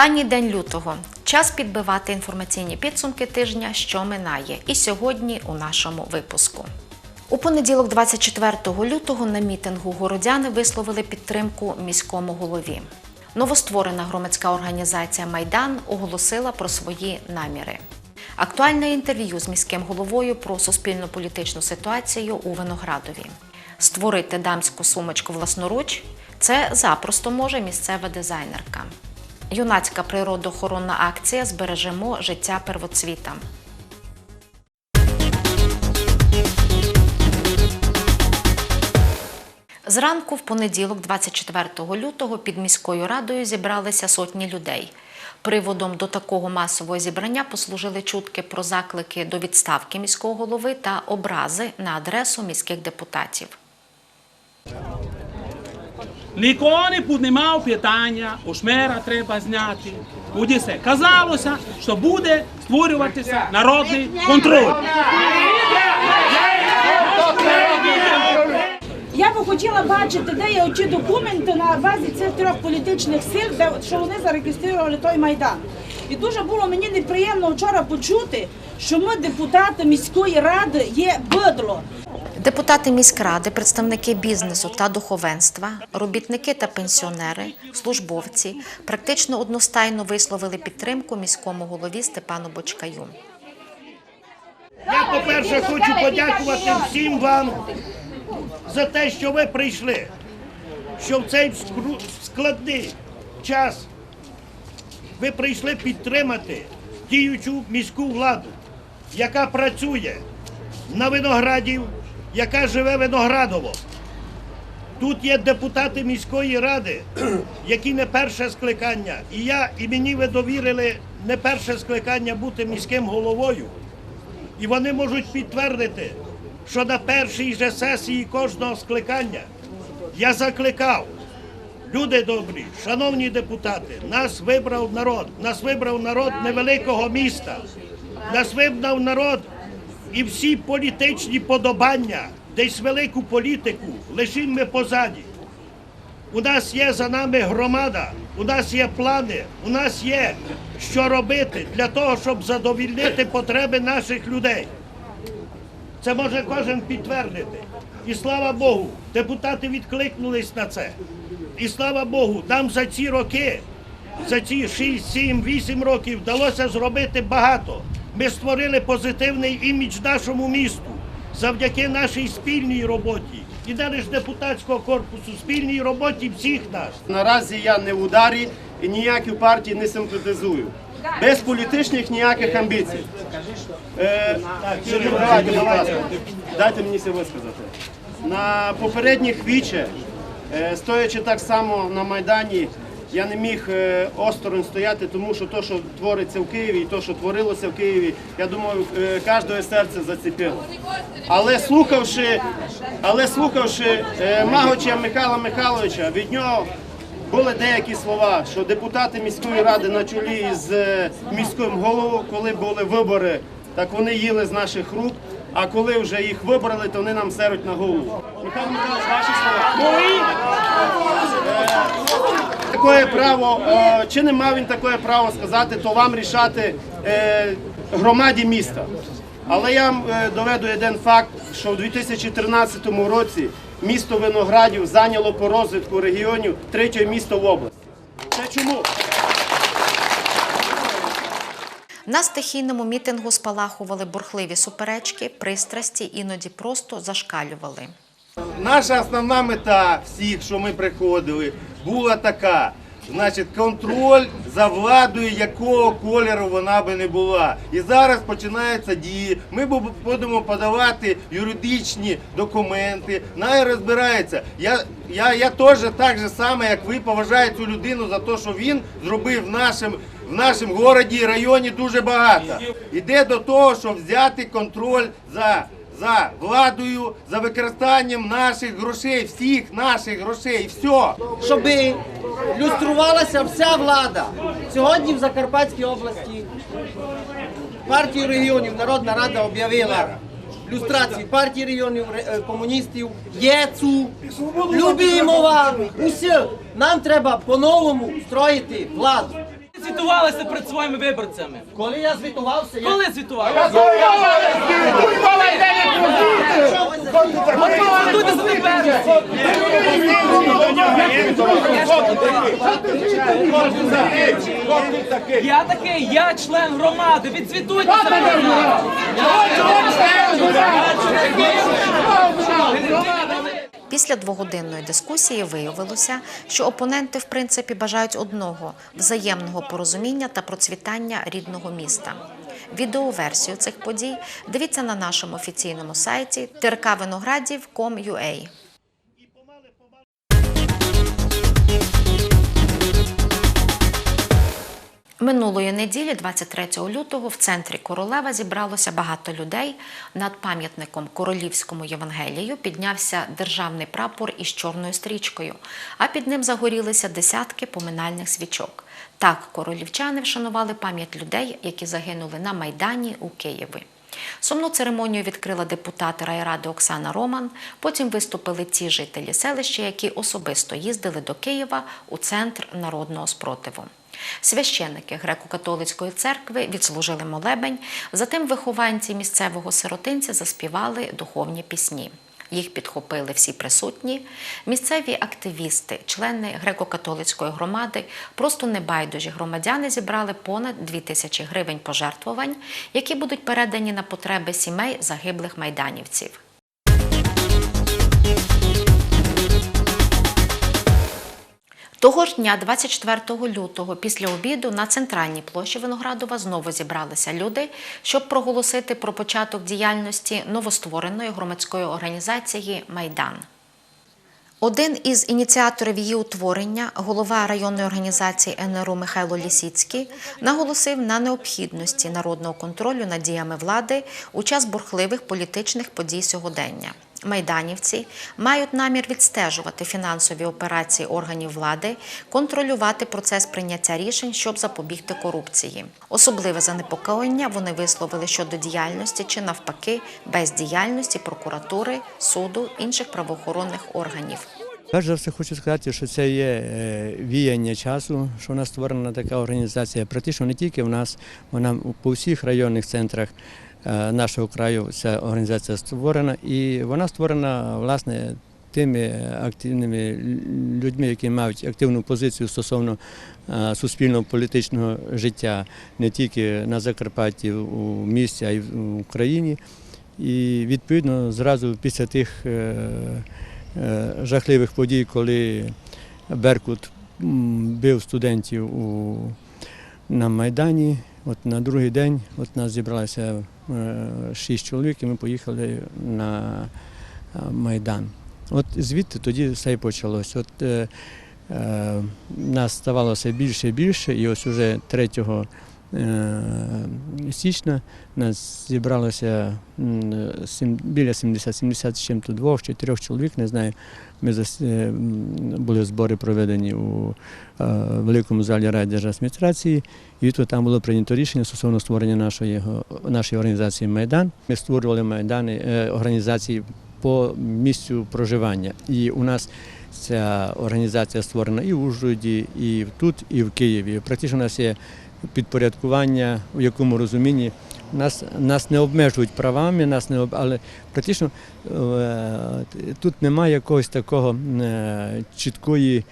Останній день лютого. Час підбивати інформаційні підсумки тижня, що минає. І сьогодні у нашому випуску. У понеділок, 24 лютого, на мітингу городяни висловили підтримку міському голові. Новостворена громадська організація Майдан оголосила про свої наміри. Актуальне інтерв'ю з міським головою про суспільно-політичну ситуацію у Виноградові. Створити дамську сумочку власноруч це запросто може місцева дизайнерка. Юнацька природоохоронна акція Збережемо життя первоцвіта. Зранку в понеділок, 24 лютого, під міською радою зібралися сотні людей. Приводом до такого масового зібрання послужили чутки про заклики до відставки міського голови та образи на адресу міських депутатів. Не піднімав питання, Ошмера треба зняти. Буде все. Казалося, що буде створюватися народний контроль. Я би хотіла бачити, де є оці документи на базі цих трьох політичних сил, де що вони зареєстрували той майдан. І дуже було мені неприємно вчора почути, що ми, депутати міської ради, є бидло. Депутати міськради, представники бізнесу та духовенства, робітники та пенсіонери, службовці практично одностайно висловили підтримку міському голові Степану Бочкаю. Я, по-перше, хочу подякувати всім вам за те, що ви прийшли, що в цей складний час ви прийшли підтримати діючу міську владу, яка працює на виноградів, яка живе виноградово. Тут є депутати міської ради, які не перше скликання. І я, і мені ви довірили не перше скликання бути міським головою. І вони можуть підтвердити, що на першій же сесії кожного скликання я закликав, люди добрі, шановні депутати, нас вибрав народ, нас вибрав народ невеликого міста, нас вибрав народ і всі політичні подобання, десь велику політику лишимо ми позаді. У нас є за нами громада, у нас є плани, у нас є що робити для того, щоб задовільнити потреби наших людей. Це може кожен підтвердити. І слава Богу, депутати відкликнулись на це. І слава Богу, нам за ці роки, за ці 6, 7, 8 років вдалося зробити багато. Ми створили позитивний імідж нашому місту завдяки нашій спільній роботі. І не лише депутатського корпусу, спільній роботі всіх нас. Наразі я не в ударі і ніякі партії не симпатизую. Без політичних ніяких амбіцій. Е, дайте мені це висказати. На попередніх віче, стоячи так само на Майдані, я не міг е, осторонь стояти, тому що те, що твориться в Києві, і те, що творилося в Києві, я думаю, е, кожне серце зацепило. Але слухавши, але слухавши е, Магоча Михайла Михайловича, від нього були деякі слова, що депутати міської ради на чолі з е, міським головою, коли були вибори, так вони їли з наших рук. А коли вже їх вибрали, то вони нам серуть на голову. Михайло Михайлович, ваші слова. Таке право, е, чи не мав він таке право сказати, то вам рішати е, громаді міста. Але я вам е, доведу один факт, що в 2013 році місто Виноградів зайняло по розвитку регіонів третє місто в області. Це чому? На стихійному мітингу спалахували бурхливі суперечки, пристрасті, іноді просто зашкалювали. Наша основна мета всіх, що ми приходили, була така. Значить, контроль за владою, якого кольору вона би не була. І зараз починаються дії. Ми будемо подавати юридичні документи. Най розбирається. Я, я, я теж так же само, як ви, поважаю цю людину за те, що він зробив в нашому в нашому городі і районі дуже багато. Іде до того, щоб взяти контроль за за владою, за використанням наших грошей, всіх наших грошей, все. щоб люструвалася вся влада. Сьогодні в Закарпатській області партію регіонів Народна Рада об'явила люстрацію партії регіонів е, комуністів, ЄЦУ, любимо вам, усе. Нам треба по-новому строїти владу. Звітувалися перед своїми виборцями? Коли я звітувався, я Коли звітувалися? Готуйте за тепер. Я такий, я член громади. Відзвітуйтеся перед нами. Після двогодинної дискусії виявилося, що опоненти в принципі бажають одного взаємного порозуміння та процвітання рідного міста. Відеоверсію цих подій дивіться на нашому офіційному сайті trkvinogradів.com.ua. Минулої неділі, 23 лютого, в центрі Королева зібралося багато людей. Над пам'ятником королівському Євангелію піднявся державний прапор із чорною стрічкою, а під ним загорілися десятки поминальних свічок. Так королівчани вшанували пам'ять людей, які загинули на Майдані у Києві. Сумну церемонію відкрила депутат райради Оксана Роман. Потім виступили ті жителі селища, які особисто їздили до Києва у центр народного спротиву. Священники греко-католицької церкви відслужили молебень, затим вихованці місцевого сиротинця заспівали духовні пісні. Їх підхопили всі присутні. Місцеві активісти, члени греко-католицької громади, просто небайдужі громадяни зібрали понад 2 тисячі гривень пожертвувань, які будуть передані на потреби сімей загиблих майданівців. Того ж дня, 24 лютого, після обіду на центральній площі Виноградова знову зібралися люди, щоб проголосити про початок діяльності новоствореної громадської організації Майдан. Один із ініціаторів її утворення, голова районної організації НРУ Михайло Лісіцький, наголосив на необхідності народного контролю над діями влади у час бурхливих політичних подій сьогодення. Майданівці мають намір відстежувати фінансові операції органів влади, контролювати процес прийняття рішень, щоб запобігти корупції. Особливе занепокоєння вони висловили щодо діяльності чи навпаки бездіяльності прокуратури, суду, інших правоохоронних органів. Перш за все хочу сказати, що це є е, віяння часу, що у нас створена така організація. Практично не тільки в нас, вона по всіх районних центрах нашого краю ця організація створена. І вона створена власне тими активними людьми, які мають активну позицію стосовно е, суспільного політичного життя не тільки на Закарпатті, у місті, а й в Україні. І відповідно зразу після тих е, е, жахливих подій, коли Беркут бив студентів у, на Майдані. От на другий день от нас зібралося е, шість чоловік, і ми поїхали на е, Майдан. От звідти тоді все і почалось. От, е, е, нас ставалося більше і більше, і ось уже 3 е, січня нас зібралося біля 70-70 з чим-то двох чи трьох чоловік, не знаю. Ми е, були збори проведені у е, великому залі райдержадміністрації, і тут там було прийнято рішення стосовно створення нашої, нашої організації Майдан. Ми створювали майдани е, організації по місцю проживання. І у нас ця організація створена і в Ужгороді, і тут, і в Києві. Практично у нас є підпорядкування, в якому розумінні нас, нас не обмежують правами, нас не об... але практично е, тут немає якогось такого е, чіткої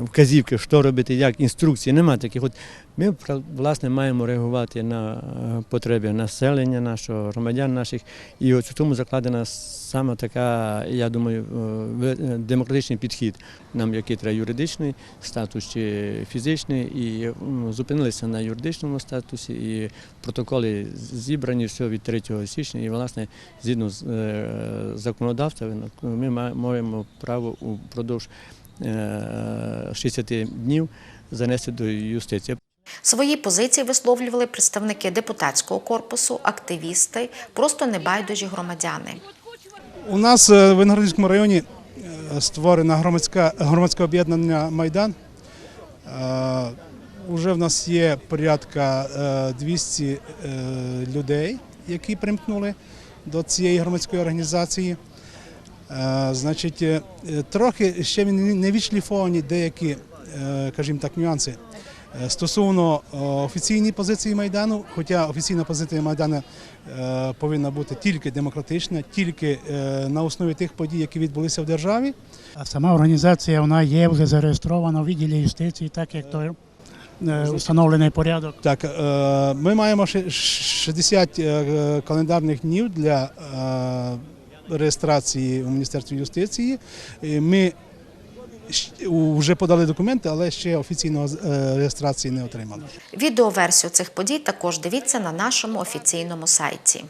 вказівки, що робити, як інструкції. Немає таких. От ми власне маємо реагувати на е, потреби населення нашого, громадян наших. І от в тому закладена саме така, я думаю, е, е, демократичний підхід. Нам який треба юридичний статус чи фізичний, і зупинилися на юридичному статусі, і протоколи зібрані все від 3 січня. І власне, згідно з е, законодавством, ми маємо право упродовж е, 60 днів занести до юстиції. Свої позиції висловлювали представники депутатського корпусу, активісти, просто небайдужі громадяни. У нас е, в Виноградівському районі е, створена громадська, громадське об'єднання Майдан. Е, Уже в нас є порядка е, 200 е, людей, які примкнули до цієї громадської організації. Е, Значить, е, трохи ще не відшліфовані деякі, е, кажімо так, нюанси Е, Стосовно е, офіційної позиції Майдану, хоча офіційна позиція Майдану е, повинна бути тільки демократична, тільки е, на основі тих подій, які відбулися в державі. А сама організація вона є вже зареєстрована у відділі юстиції, так як то е, встановлений порядок. Так, е, ми маємо ще 60 е, календарних днів для е, реєстрації у Міністерстві юстиції. Ми вже подали документи, але ще офіційної е, реєстрації не отримали. Відеоверсію цих подій також дивіться на нашому офіційному сайті.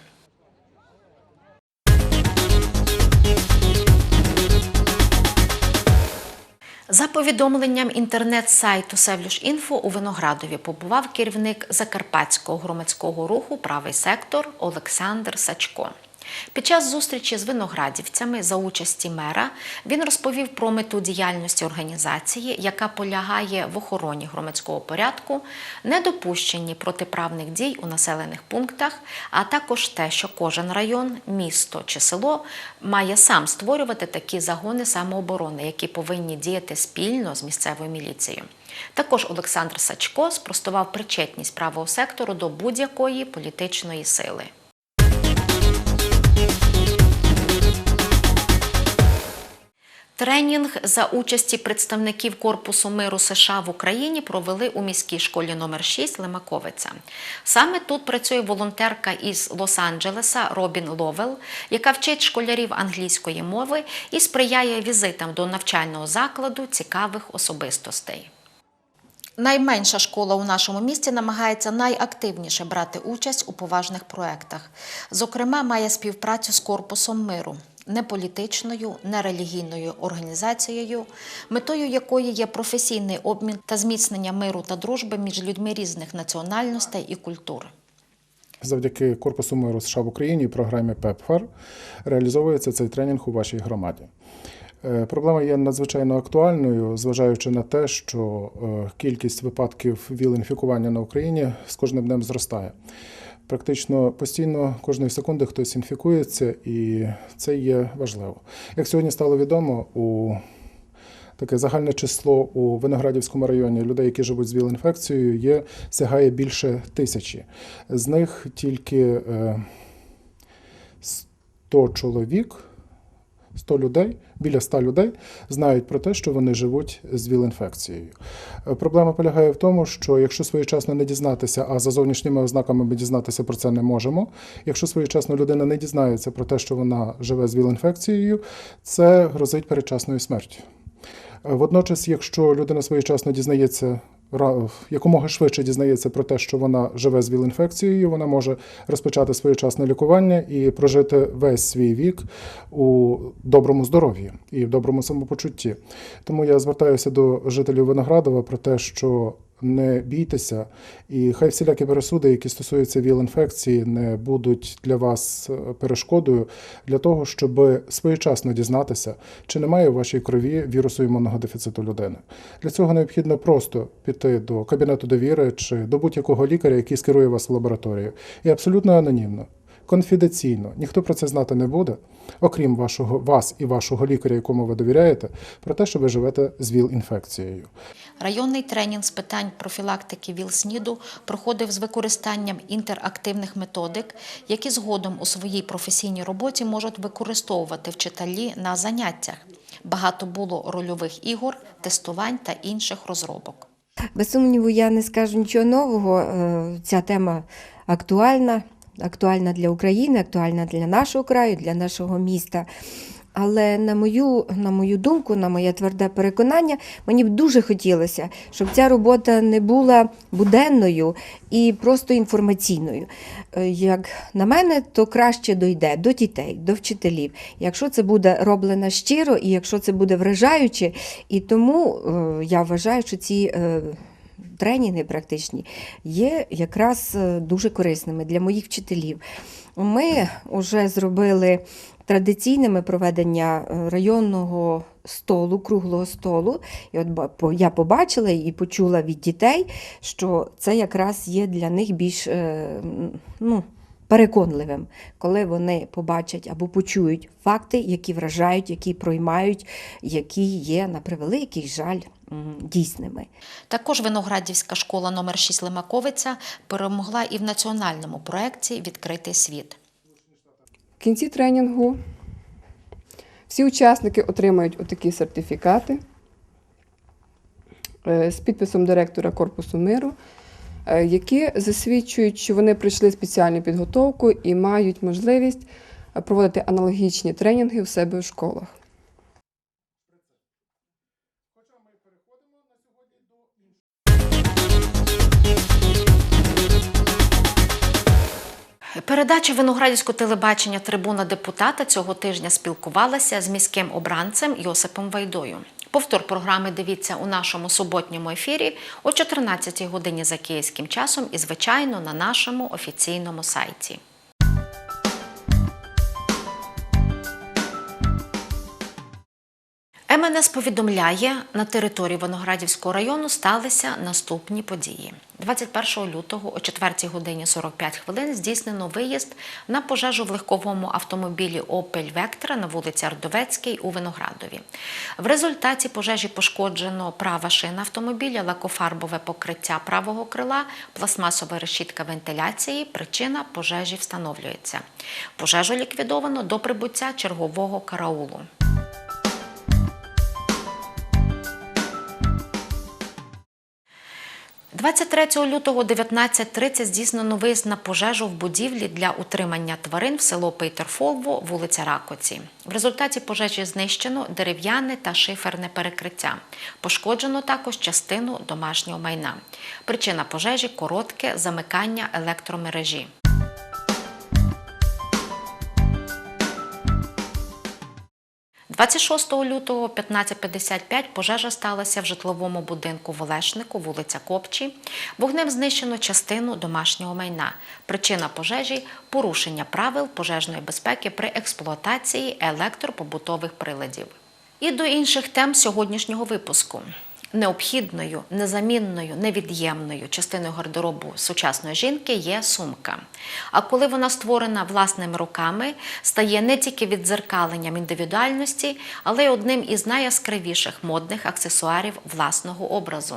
За повідомленням інтернет-сайту Севлюш.Інфо у Виноградові побував керівник Закарпатського громадського руху Правий сектор Олександр Сачко. Під час зустрічі з виноградівцями за участі мера він розповів про мету діяльності організації, яка полягає в охороні громадського порядку, недопущенні протиправних дій у населених пунктах, а також те, що кожен район, місто чи село має сам створювати такі загони самооборони, які повинні діяти спільно з місцевою міліцією. Також Олександр Сачко спростував причетність правого сектору до будь-якої політичної сили. Тренінг за участі представників Корпусу миру США в Україні провели у міській школі номер 6 Лемаковиця. Саме тут працює волонтерка із Лос-Анджелеса Робін Ловел, яка вчить школярів англійської мови і сприяє візитам до навчального закладу цікавих особистостей. Найменша школа у нашому місті намагається найактивніше брати участь у поважних проєктах. Зокрема, має співпрацю з Корпусом миру, неполітичною, нерелігійною організацією, метою якої є професійний обмін та зміцнення миру та дружби між людьми різних національностей і культур. Завдяки Корпусу миру США в Україні і програмі ПЕПФАР реалізовується цей тренінг у вашій громаді. Е, Проблема є надзвичайно актуальною, зважаючи на те, що е, кількість випадків віл-інфікування на Україні з кожним днем зростає. Практично постійно кожної секунди хтось інфікується, і це є важливо. Як сьогодні стало відомо, у таке загальне число у Виноградівському районі людей, які живуть з ВІЛ-інфекцією, є сягає більше тисячі. З них тільки е, 100 чоловік, 100 людей, біля 100 людей знають про те, що вони живуть з ВІЛ-інфекцією. Е, Проблема полягає в тому, що якщо своєчасно не дізнатися, а за зовнішніми ознаками ми дізнатися про це не можемо. Якщо своєчасно людина не дізнається про те, що вона живе з ВІЛ-інфекцією, це грозить передчасною смертю. Е, Водночас, якщо людина своєчасно дізнається, якомога швидше дізнається про те, що вона живе з ВІЛ-інфекцією, вона може розпочати своєчасне лікування і прожити весь свій вік у доброму здоров'ї і в доброму самопочутті. Тому я звертаюся до жителів Виноградова про те, що не бійтеся, і хай всілякі пересуди, які стосуються ВІЛ-інфекції, не будуть для вас е, перешкодою для того, щоб своєчасно дізнатися, чи немає в вашій крові вірусу імунного дефіциту людини. Для цього необхідно просто піти до кабінету довіри чи до будь-якого лікаря, який скерує вас в лабораторію, і абсолютно анонімно. Конфіденційно, ніхто про це знати не буде, окрім вашого вас і вашого лікаря, якому ви довіряєте, про те, що ви живете з ВІЛ-інфекцією. Районний тренінг з питань профілактики ВІЛ-СНІДу проходив з використанням інтерактивних методик, які згодом у своїй професійній роботі можуть використовувати вчителі на заняттях. Багато було рольових ігор, тестувань та інших розробок. Без сумніву, я не скажу нічого нового. Е, Ця тема актуальна, актуальна для України, актуальна для нашого краю, для нашого міста. Але на мою, на мою думку, на моє тверде переконання, мені б дуже хотілося, щоб ця робота не була буденною і просто інформаційною. Е, Як на мене, то краще дойде до дітей, до вчителів, якщо це буде роблено щиро і якщо це буде вражаюче. І тому е, я вважаю, що ці. Тренінги практичні є якраз е, дуже корисними для моїх вчителів. Ми вже зробили традиційними проведення е, районного столу, круглого столу. І от я побачила і почула від дітей, що це якраз є для них більш е, ну, переконливим, коли вони побачать або почують факти, які вражають, які проймають, які є на превеликий жаль дійсними. Також Виноградівська школа номер 6 Лимаковиця перемогла і в національному проєкті Відкритий світ. В кінці тренінгу всі учасники отримають отакі сертифікати е, з підписом директора Корпусу миру, які засвідчують, що вони пройшли спеціальну підготовку і мають можливість е, проводити аналогічні тренінги у себе в школах. Передача виноградівського телебачення Трибуна депутата цього тижня спілкувалася з міським обранцем Йосипом Вайдою. Повтор програми дивіться у нашому суботньому ефірі о 14 годині за київським часом і, звичайно, на нашому офіційному сайті. МНС повідомляє, на території Виноградівського району сталися наступні події. 21 лютого о 4 годині 45 хвилин здійснено виїзд на пожежу в легковому автомобілі Opel Vectra на вулиці Ардовецькій у Виноградові. В результаті пожежі пошкоджено права шина автомобіля, лакофарбове покриття правого крила, пластмасова решітка вентиляції. Причина пожежі встановлюється. Пожежу ліквідовано до прибуття чергового караулу. – 23 лютого 19.30 здійснено виїзд на пожежу в будівлі для утримання тварин в село Пейтерфолво, вулиця Ракоці. В результаті пожежі знищено дерев'яне та шиферне перекриття. Пошкоджено також частину домашнього майна. Причина пожежі коротке замикання електромережі. – 26 лютого 15.55 пожежа сталася в житловому будинку в Олешнику, вулиця Копчі. Вогнем знищено частину домашнього майна. Причина пожежі порушення правил пожежної безпеки при експлуатації електропобутових приладів. І до інших тем сьогоднішнього випуску. Необхідною, незамінною, невід'ємною частиною гардеробу сучасної жінки є сумка. А коли вона створена власними руками, стає не тільки віддзеркаленням індивідуальності, але й одним із найяскравіших модних аксесуарів власного образу.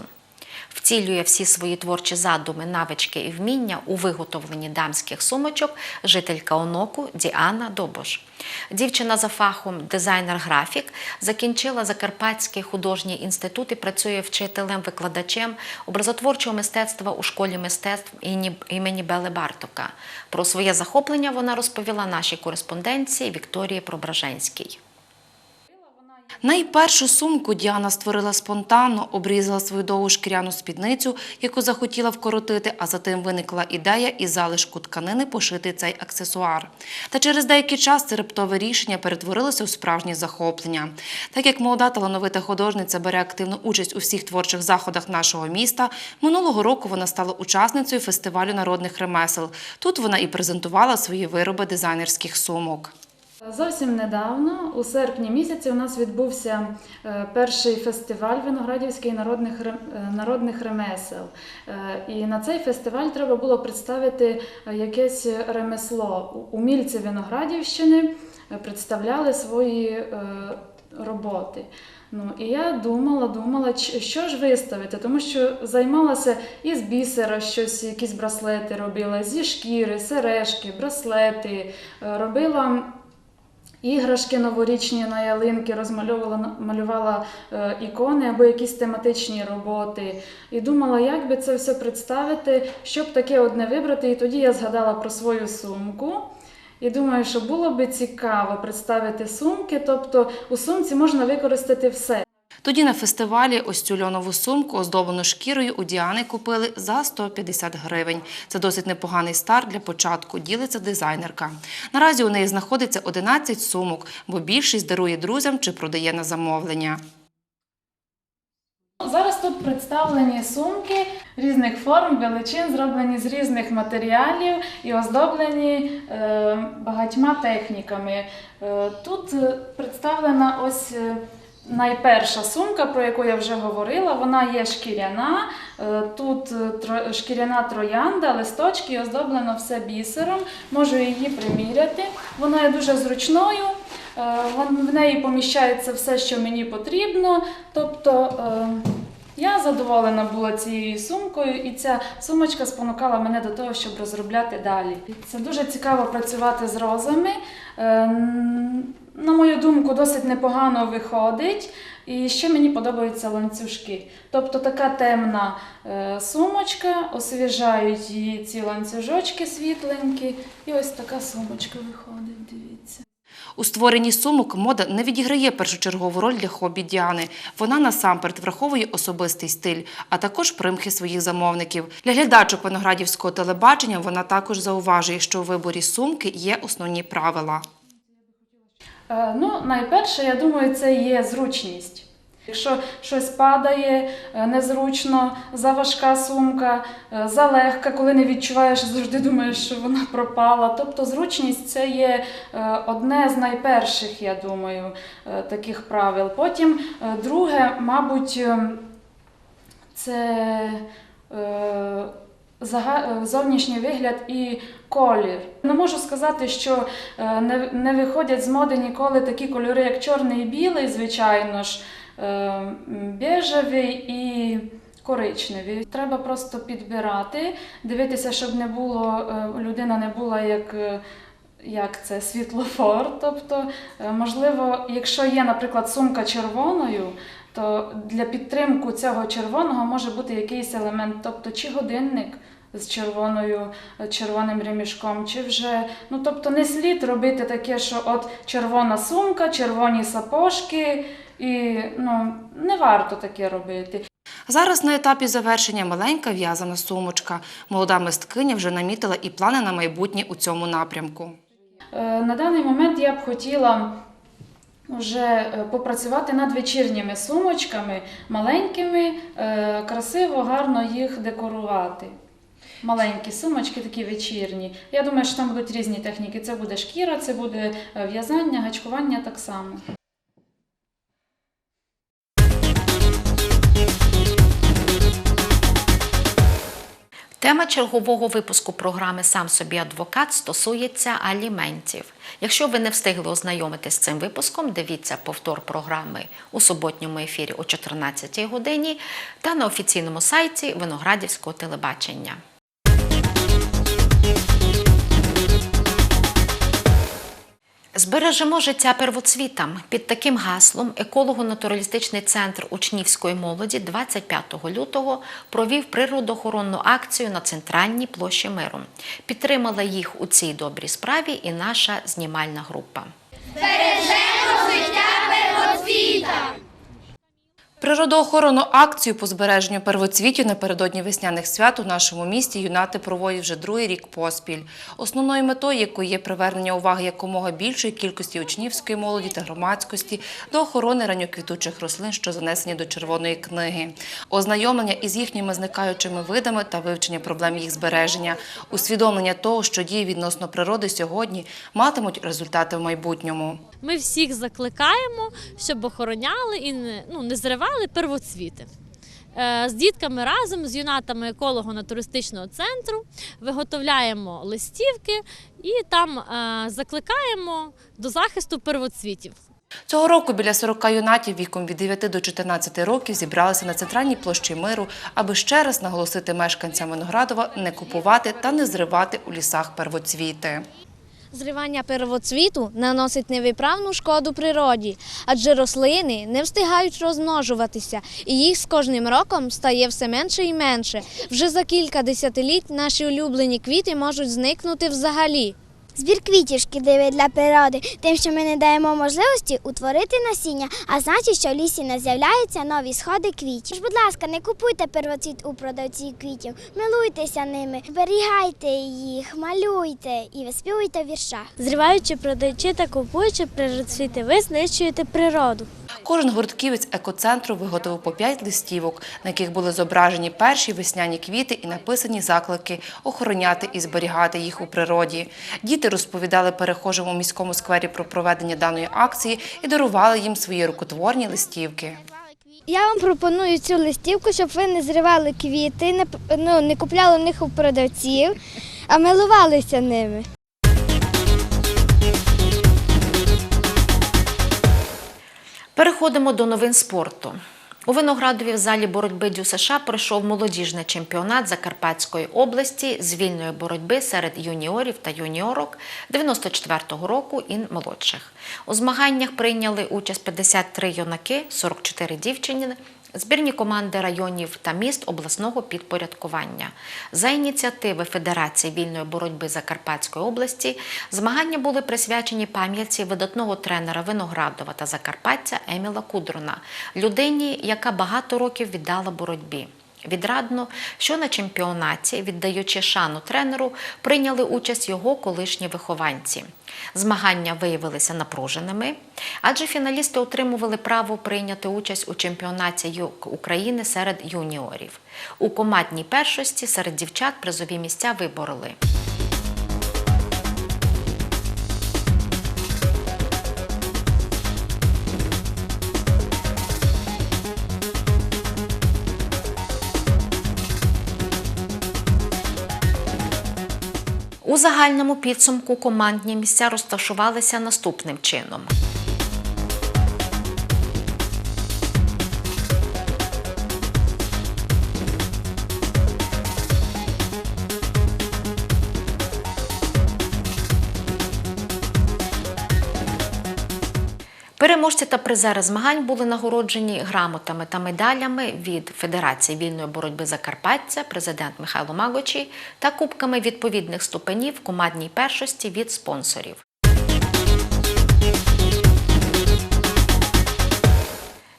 Втілює всі свої творчі задуми, навички і вміння у виготовленні дамських сумочок жителька Оноку Діана Добош. Дівчина за фахом дизайнер-графік закінчила Закарпатський художній інститут і працює вчителем-викладачем образотворчого мистецтва у школі мистецтв імені- Бели Бартока. Про своє захоплення вона розповіла нашій кореспонденції Вікторії Прображенській. Найпершу сумку Діана створила спонтанно, обрізала свою довгу шкіряну спідницю, яку захотіла вкоротити, а затим виникла ідея із залишку тканини пошити цей аксесуар. Та через деякий час це раптове рішення перетворилося у справжнє захоплення. Так як молода талановита художниця бере активну участь у всіх творчих заходах нашого міста, минулого року вона стала учасницею фестивалю народних ремесел. Тут вона і презентувала свої вироби дизайнерських сумок. Зовсім недавно, у серпні місяці, у нас відбувся е, перший фестиваль Виноградівський народних, е, народних ремесел. Е, І на цей фестиваль треба було представити якесь ремесло. Умільці Виноградівщини представляли свої роботи. Ну, і я думала, думала, що ж виставити, тому що займалася із бісера щось, якісь браслети робила, зі шкіри, сережки, браслети, робила іграшки новорічні на ялинки, розмальовувала малювала е, ікони або якісь тематичні роботи. І думала, як би це все представити, щоб таке одне вибрати. І тоді я згадала про свою сумку. І думаю, що було би цікаво представити сумки, тобто у сумці можна використати все. Тоді на фестивалі ось цю льонову сумку, оздоблену шкірою, у Діани купили за 150 гривень. Це досить непоганий старт для початку, ділиться дизайнерка. Наразі у неї знаходиться 11 сумок, бо більшість дарує друзям чи продає на замовлення. Зараз тут представлені сумки різних форм, величин, зроблені з різних матеріалів і оздоблені е, багатьма техніками. Е, тут представлена ось е, Найперша сумка, про яку я вже говорила, вона є шкіряна. Е, Тут е, шкіряна троянда, листочки, оздоблено все бісером. Можу її приміряти. Вона є дуже зручною. Е, В неї поміщається все, що мені потрібно. Тобто я задоволена була цією сумкою, і ця сумочка спонукала мене до того, щоб розробляти далі. Це дуже цікаво працювати з розами. Е, На мою думку, досить непогано виходить. І ще мені подобаються ланцюжки. Тобто така темна е, сумочка, освіжають її ці ланцюжочки світленькі, і ось така сумочка виходить. У створенні сумок мода не відіграє першочергову роль для хобі Діани. Вона насамперед враховує особистий стиль, а також примхи своїх замовників. Для глядачок виноградівського телебачення вона також зауважує, що у виборі сумки є основні правила. Е, Ну, найперше, я думаю, це є зручність. Якщо щось падає е, незручно, заважка сумка, е, залегка, коли не відчуваєш, завжди думаєш, що вона пропала. Тобто зручність це є е, одне з найперших, я думаю, таких правил. Потім друге, мабуть, е, це зовнішній вигляд і колір. Не можу сказати, що не виходять з моди ніколи такі кольори, як чорний і білий, звичайно ж, е, м, бежевий і коричневий. Треба просто підбирати, дивитися, щоб не було, е, людина не була як. е, Як це світлофор, тобто, можливо, якщо є, наприклад, сумка червоною, то для підтримку цього червоного може бути якийсь елемент, тобто чи годинник з червоною, червоним ремішком, чи вже. Ну тобто не слід робити таке, що от червона сумка, червоні сапожки, і ну не варто таке робити. Зараз на етапі завершення маленька в'язана сумочка. Молода мисткиня вже намітила і плани на майбутнє у цьому напрямку. Е, На даний момент я б хотіла вже е, попрацювати над вечірніми сумочками, маленькими, е, красиво, гарно їх декорувати. Маленькі сумочки, такі вечірні. Я думаю, що там будуть різні техніки. Це буде шкіра, це буде в'язання, гачкування так само. Тема чергового випуску програми Сам собі адвокат стосується аліментів. Якщо ви не встигли ознайомитись з цим випуском, дивіться повтор програми у суботньому ефірі о 14 годині та на офіційному сайті Виноградівського телебачення. Збережемо життя первоцвітам. Під таким гаслом еколого-натуралістичний центр учнівської молоді 25 лютого провів природоохоронну акцію на центральній площі миру. Підтримала їх у цій добрій справі і наша знімальна група. Бережемо життя первоцвіта! Природоохоронну акцію по збереженню первоцвітів напередодні весняних свят у нашому місті юнати проводять вже другий рік поспіль. Основною метою якої є привернення уваги якомога більшої кількості учнівської молоді та громадськості до охорони ранньоквітучих рослин, що занесені до червоної книги, ознайомлення із їхніми зникаючими видами та вивчення проблем їх збереження, усвідомлення того, що дії відносно природи сьогодні матимуть результати в майбутньому. Ми всіх закликаємо, щоб охороняли і не, ну, не зривали первоцвіти. Е, З дітками разом, з юнатами еколого-натуристичного центру виготовляємо листівки і там е, закликаємо до захисту первоцвітів. Цього року біля 40 юнатів віком від 9 до 14 років зібралися на центральній площі миру, аби ще раз наголосити мешканцям Виноградова не купувати та не зривати у лісах первоцвіти. Зривання первоцвіту наносить невиправну шкоду природі, адже рослини не встигають розмножуватися, і їх з кожним роком стає все менше і менше. Вже за кілька десятиліть наші улюблені квіти можуть зникнути взагалі. Збір квітів шкідливий для природи, тим, що ми не даємо можливості утворити насіння, а значить, що в лісі не з'являються нові сходи квітів. Тож, будь ласка, не купуйте первоцвіт у продавців квітів, милуйтеся ними, зберігайте їх, малюйте і виспівуйте в віршах. Зриваючи, продаючи та купуючи первоцвіти, ви знищуєте природу. Кожен гуртківець екоцентру виготовив по 5 листівок, на яких були зображені перші весняні квіти і написані заклики охороняти і зберігати їх у природі. Діти розповідали перехожим у міському сквері про проведення даної акції і дарували їм свої рукотворні листівки. Я вам пропоную цю листівку, щоб ви не зривали квіти, не, ну, не купляли в них у продавців, а милувалися ними. Переходимо до новин спорту. У Виноградові в залі боротьби Дю США пройшов молодіжний чемпіонат Закарпатської області з вільної боротьби серед юніорів та юніорок 94-го року і молодших. У змаганнях прийняли участь 53 юнаки, 44 дівчини, збірні команди районів та міст обласного підпорядкування. За ініціативи Федерації вільної боротьби Закарпатської області змагання були присвячені пам'ятці видатного тренера Виноградова та Закарпаття Еміла Кудрона, людині, яка багато років віддала боротьбі. Відрадно, що на чемпіонаті, віддаючи шану тренеру, прийняли участь його колишні вихованці. Змагання виявилися напруженими, адже фіналісти отримували право прийняти участь у чемпіонаті України серед юніорів. У командній першості серед дівчат призові місця вибороли. У загальному підсумку командні місця розташувалися наступним чином. Переможці та призери змагань були нагороджені грамотами та медалями від Федерації вільної боротьби Закарпаття, президент Михайло Магочі та кубками відповідних ступенів командній першості від спонсорів.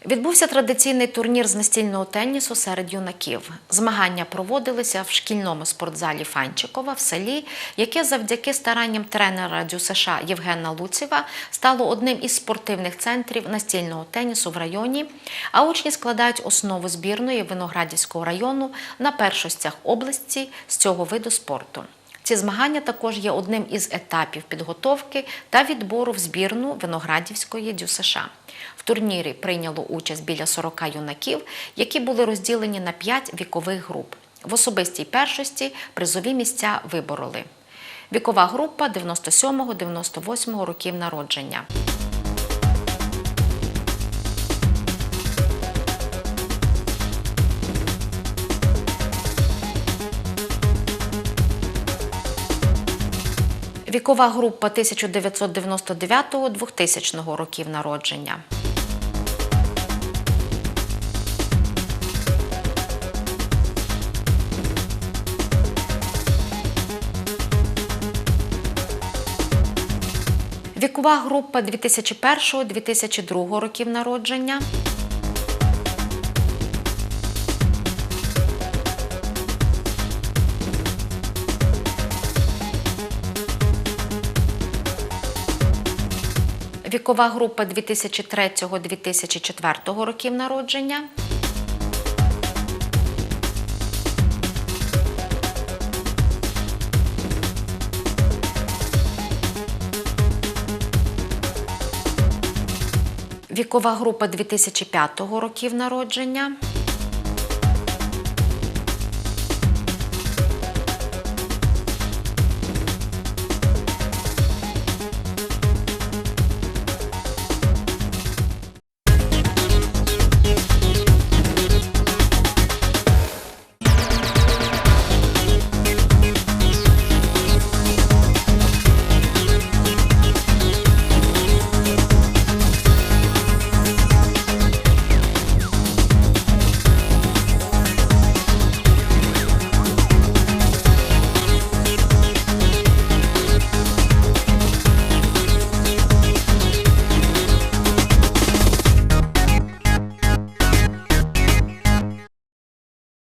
Відбувся традиційний турнір з настільного тенісу серед юнаків. Змагання проводилися в шкільному спортзалі Фанчикова в селі, яке завдяки старанням тренера Дю США Євгена Луціва стало одним із спортивних центрів настільного тенісу в районі. А учні складають основу збірної Виноградівського району на першостях області з цього виду спорту. Ці змагання також є одним із етапів підготовки та відбору в збірну Виноградівської Дю США. В турнірі прийняло участь біля 40 юнаків, які були розділені на 5 вікових груп. В особистій першості призові місця вибороли. Вікова група 97-98 років народження. Вікова група 1999-2000 років народження. Вікова група 2001-2002 років народження. Вікова група 2003-2004 років народження. Вікова група 2005 років народження.